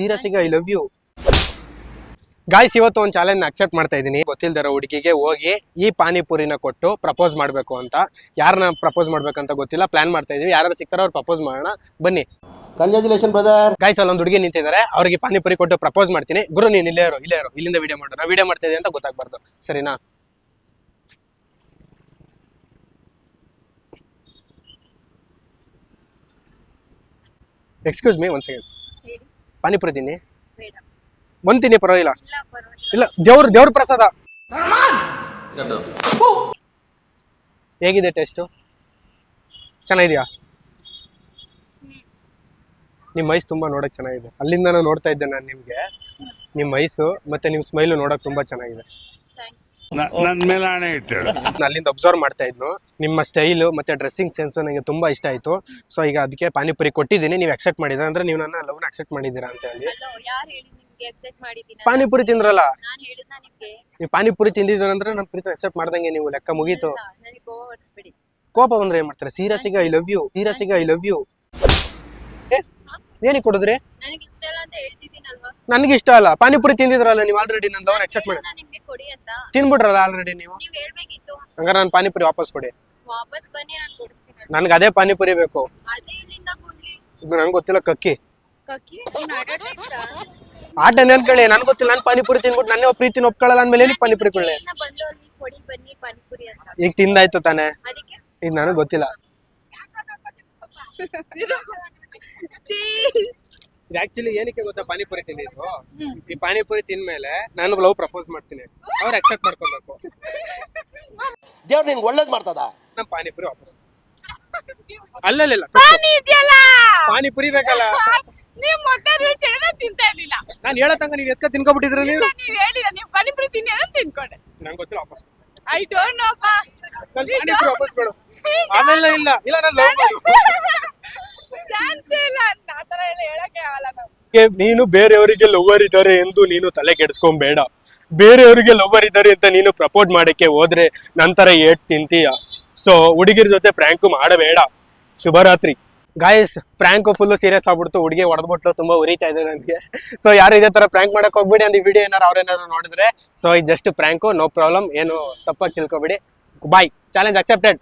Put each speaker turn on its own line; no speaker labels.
ಸೀರಿಯಸ್ಗೆ I love you guys ಇವತ್ತು ಒಂದು challenge accept ಮಾಡ್ತಾ ಇದ್ದೀನಿ. ಗೊತ್ತಿಲ್ದಿರೋ ಹುಡುಗಿಗೆ ಹೋಗಿ ಈ ಪಾನಿಪುರಿನ ಕೊಟ್ಟು ಪ್ರಪೋಸ್ ಮಾಡಬೇಕು ಅಂತ. ಯಾರನ್ನ ಪ್ರಪೋಸ್ ಮಾಡ್ಬೇಕಂತ ಗೊತ್ತಿಲ್ಲ ಪ್ಲಾನ್ ಮಾಡ್ತಾ ಇದೀವಿ. ಯಾರು ಸಿಗ್ತಾರೋ ಅವ್ರು ಪ್ರಪೋಸ್ ಮಾಡೋಣ. ಬನ್ನಿ.
ಕಂಗ್ರಾಚುಲೇಷನ್ ಬ್ರದರ್
ಗಾಯ್ಸ್ ಅಲ್ಲೊಂದು ಹುಡುಗಿ ನಿಂತಿದ್ದಾರೆ. ಅವ್ರಿಗೆ ಪಾನಿಪುರಿ ಕೊಟ್ಟು ಪ್ರಪೋಸ್ ಮಾಡ್ತೀನಿ. ಗುರು ನೀನು ಇಲ್ಲೇ ಇರೋ ಇಲ್ಲೇ ಇರೋ. ಇಲ್ಲಿಂದ ವಿಡಿಯೋ ಮಾಡೋಣ. ವಿಡಿಯೋ ಮಾಡ್ತಾ ಇದೀವಿ ಅಂತ ಗೊತ್ತಾಗ್ಬಾರ್ದು. ಸರಿನಾ? Excuse me one second panipuri ತಿನ್ನಿ
ಬಂತೀನಿ
ಒಂದ್ ತಿನ್ನಿ ಪರವಾಗಿಲ್ಲ.
ಇಲ್ಲ ಪರವಾಗಿಲ್ಲ.
ಇಲ್ಲ ದೇವ್ರ ದೇವ್ರ ಪ್ರಸಾದ. ಹೇಗಿದೆ ಟೇಸ್ಟು? ಚೆನ್ನಾಗಿದೆಯಾ? ನಿಮ್ಮ ಐಸ್ ತುಂಬಾ ನೋಡಕ್ ಚೆನ್ನಾಗಿದೆ. ಅಲ್ಲಿಂದ ನಾನು ನೋಡ್ತಾ ಇದ್ದೆ ನಾನು ನಿಮ್ಗೆ. ನಿಮ್ಮ ಮೈಸು ಮತ್ತೆ ನಿಮ್ಮ ಸ್ಮೈಲು ನೋಡಕ್ ತುಂಬಾ ಚೆನ್ನಾಗಿದೆ.
ನನ್ನ ಮೇಲೆ ಆಣೆ ಇಟ್ಟಳು
ನಾನು ಅಲ್ಲಿಂದ ಅಬ್ಸರ್ವ್ ಮಾಡ್ತಾ ಇದ್ನು. ನಿಮ್ಮ ಸ್ಟೈಲು ಮತ್ತೆ ಡ್ರೆಸ್ಸಿಂಗ್ ಸೆನ್ಸ್ ನನಗೆ ತುಂಬಾ ಇಷ್ಟ ಆಯ್ತು. ಸೊ ಈಗ ಅದಕ್ಕೆ ಪಾನಿಪುರಿ ಕೊಟ್ಟಿದ್ದೀನಿ. ನೀವು ಅಕ್ಸೆಪ್ಟ್ ಮಾಡಿದ್ರೆ ಅಂದ್ರೆ ನೀವು ನನ್ನ ಲವ್ನ ಅಕ್ಸೆಪ್ಟ್ ಮಾಡಿದ್ದೀರಾ ಅಂತ ಹೇಳಿ.
ಹಲೋ ಯಾರು ಹೇಳಿ ನಿಮ್ಗೆ ಎಕ್ಸೆಪ್ಟ್ ಮಾಡಿದ್ದೀನಿ
ಪಾನಿಪುರಿ ತಿಂದ್ರಲ್ಲ?
ನಾನು ಹೇಳಿದ್ನ ನಿಮ್ಗೆ?
ನೀವು ಪಾನಿಪುರಿ ತಿಂದಿದ್ದೀರಂದ್ರೆ ನನ್ನ ಪ್ರೀತಿ ಅಕ್ಸೆಪ್ಟ್ ಮಾಡ್ದಂಗೆ ನೀವು ಲೆಕ್ಕ ಮುಗೀತು.
ನನಗೆ
ಕೋಪ ಬಂದ್ರೆ ಏನ್ ಮಾಡ್ತಾರೆ? ಸೀರಿಯಸ್ಗೆ ಐ ಲವ್ ಯು ಸೀರಿಯಸ್ಗೆ ಐ ಲವ್ ಯು ಏನಕ್ಕೆ ಕೊಡಿದ್ರಿ?
ನನಗೆ ಇಷ್ಟ ಇಲ್ಲ ಅಂತ ಹೇಳ್ತಿದ್ದೀನಲ್ವಾ?
ನನಗೆ ಇಷ್ಟ ಅಲ್ಲ. ಪಾನಿಪುರಿ ತಿಂದಿದ್ರಲ್ಲ ನೀವು ಆಲ್ರೆಡಿ ನನ್ನ ಲವರ್ ಎಕ್ಸೆಪ್ಟ್ ಮಾಡಿ
ನಾನು ನಿಮ್ಗೆ ಕೊಡಿ ಅಂತ.
ತಿನ್ಬಿಟ್ರಲ್ಲ ಆಲ್ರೆಡಿ ನೀವು?
ನೀವು ಹೇಳ್ಬೇಕಿತ್ತು.
ಹಂಗಾರೆ ನಾನು ಪಾನಿಪುರಿ ವಾಪಸ್ ಕೊಡಿ.
ವಾಪಸ್ ಬನ್ನಿ ನಾನು ಕೊಡಿಸ್ತೀನಿ.
ನನ್ಗೆ ಅದೇ ಪಾನಿಪುರಿ ಬೇಕು.
ಅದೇ ಇಲ್ಲಿಂದ ಕೊಡ್ಲಿ.
ಇದು ನಂಗೆ ಗೊತ್ತಿಲ್ಲ ಕಕ್ಕಿ.
ಕಕ್ಕಿ? ನೀನ್ ಅಡ್ವರ್ಟೈಸ್
ಆಟ ನೆನ್ಕೊಳ್ಳಿ ನನ್ಗೆ ಗೊತ್ತಿಲ್ಲ. ನಾನು ಪಾನಿಪುರಿ ತಿನ್ಬಿಟ್ಟು ನನ್ನೇ ಪ್ರೀತಿನ ಒಪ್ಕೊಳ್ಳಲ್ಲ ಅಂದ್ಮೇಲೆ ಏನಕ್ಕೆ ಪಾನಿಪುರಿ ಕೊಳ್ಳಿ
ಬಂದು ಕೊಡಿ ಬನ್ನಿ ಪಾನಿಪುರಿ ಅಂತ.
ಈಗ ತಿಂದಾಯ್ತು ತಾನೆ?
ಅದಕ್ಕೆ?
ಇದು ನನಗೆ ಗೊತ್ತಿಲ್ಲ. ಇದು ಆಕ್ಚುಲಿ ಏನಕ್ಕೆ ಗೊತ್ತಾ? ಪಾನಿಪುರಿ ತಿಂದಿದ್ರು. ಈ ಪಾನಿಪುರಿ ತಿಂದ್ಮೇಲೆ ನಾನು ಲವ್ ಪ್ರಪೋಸ್ ಮಾಡ್ತೀನಿ. ಅವ್ರು ಅಕ್ಸೆಪ್ಟ್ ಮಾಡ್ಕೊಬೇಕು.
ದೇವ್ರು ನಿಂಗೆ ಒಳ್ಳೇದ್ ಮಾಡ್ತದ?
ನಮ್ಮ ಪಾನಿಪುರಿ ವಾಪಸ್ ಅಲ್ಲಲ್ಲ ಪಾನಿಪುರಿ ಬೇಕಲ್ಲ.
ನೀವು ಮೊಟ್ಟೆ ರುಚಿ ಏನೋ ತಿಂತಾ ಇರ್ಲಿಲ್ಲ.
ನಾನು ಹೇಳೋ ತನಕ ನೀವು ಎತ್ಕ ತಿನ್ಕೊಬಿಟ್ಟಿದ್ರು ನೀವು?
ನೀವ್ ಹೇಳಿಲ್ಲ. ನೀವು ಪಾನಿಪುರಿ ತಿನ್ನಿ ಅಂತ ತಿನ್ಕೊಂಡೆ.
ನಂಗೆ ಗೊತ್ತಿಲ್ಲ ವಾಪಸ್
ಐ ಡೋಂಟ್ ನೋ ಪಾ
ನನ್ ಪಾನಿಪುರಿ ವಾಪಸ್ ಕೊಡು ಆಮೇಲೆ ಇಲ್ಲ. ಇಲ್ಲ ನಾನು ಲವ್ ಮಾಡು
ಚಾನ್ಸ್ ಇಲ್ಲ ಆ ತರ ಎಲ್ಲ ಹೇಳಕ್ಕೆ ಆಗಲ್ಲ ನಾವು
ಗೆ ನೀನು ಬೇರೆಯವರಿಗೆ ಲವ್ವರ್ ಇದ್ದಾರೆ ಎಂದು ನೀನು ತಲೆ ಕೆಡಿಸ್ಕೊಂಬೇಡ. ಬೇರೆಯವರಿಗೆ ಲವರ್ ಇದ್ದಾರೆ ಅಂತ ನೀನು ಪ್ರಪೋಸ್ ಮಾಡಕ್ಕೆ ಹೋದ್ರೆ ನಂತರ ಏಟ್ ತಿಂತೀಯ. ಸೊ ಹುಡುಗಿರ ಜೊತೆ ಪ್ರ್ಯಾಂಕು ಮಾಡಬೇಡ. ಶುಭರಾತ್ರಿ. ಗಾಯಸ್ ಪ್ರ್ಯಾಂಕು ಫುಲ್ ಸೀರಿಯಸ್ ಆಗ್ಬಿಡ್ತು. ಹುಡುಗಿ ಹೊಡೆದ್ಬಿಟ್ಲು ತುಂಬಾ ಉರಿತಾ ಇದೆ ನನಗೆ. ಸೊ ಯಾರು ಇದೇ ತರ ಪ್ರ್ಯಾಂಕ್ ಮಾಡಕ್ ಹೋಗ್ಬೇಡಿ. ಅಂದ್ರೆ ವಿಡಿಯೋ ಏನಾರು ಅವ್ರೇನಾದ್ರು ನೋಡಿದ್ರೆ ಸೊ ಇದು ಜಸ್ಟ್ ಪ್ರ್ಯಾಂಕು ನೋ ಪ್ರಾಬ್ಲಮ್ ಏನು ತಪ್ಪಾಗಿ ತಿಳ್ಕೊಬೇಡಿ. ಬಾಯ್ ಚಾಲೆಂಜ್ ಅಕ್ಸೆಪ್ಟೆಡ್